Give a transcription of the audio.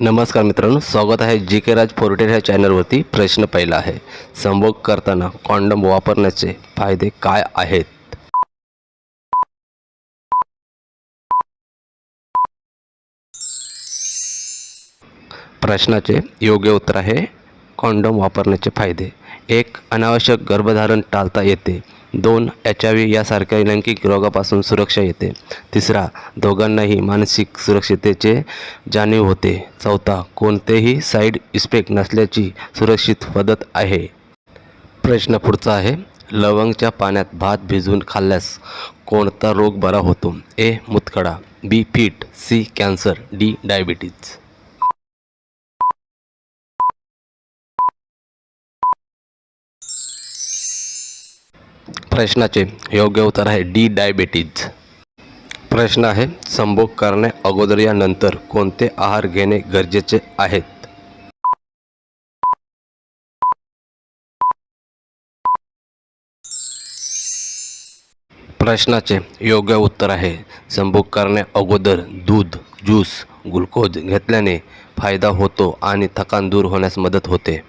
नमस्कार मित्रांनो स्वागत आहे जी के राज फोर्टेर ह्या चॅनलवरती. प्रश्न पहिला आहे संभोग करताना कॉन्डम वापरण्याचे फायदे काय आहेत? प्रश्नाचे योग्य उत्तर आहे कॉन्डम वापरण्याचे फायदे. एक अनावश्यक गर्भधारण टाळता येते. दोन एच आय व्ही यासारख्या लैंगिक रोगापासून सुरक्षा येते. तिसरा दोघांनाही मानसिक सुरक्षिततेचे जाणीव होते. चौथा कोणतेही साईड इफेक्ट नसल्याची सुरक्षित पद्धत आहे. प्रश्न पुढचा आहे लवंगच्या पाण्यात भात भिजवून खाल्ल्यास कोणता रोग बरा होतो? A मुतखडा B fits C cancer D diabetes. प्रश्नाचे योग्य उत्तर आहे डी डायबेटीज प्रश्न आहे संभोग करणे अगोदर या नंतर कोणते आहार घेणे गरजेचे आहेत? प्रश्नाचे योग्य उत्तर आहे संभोग करणे अगोदर दूध ज्यूस ग्लुकोज घेतल्याने फायदा होतो आणि थकान दूर होण्यास मदत होते.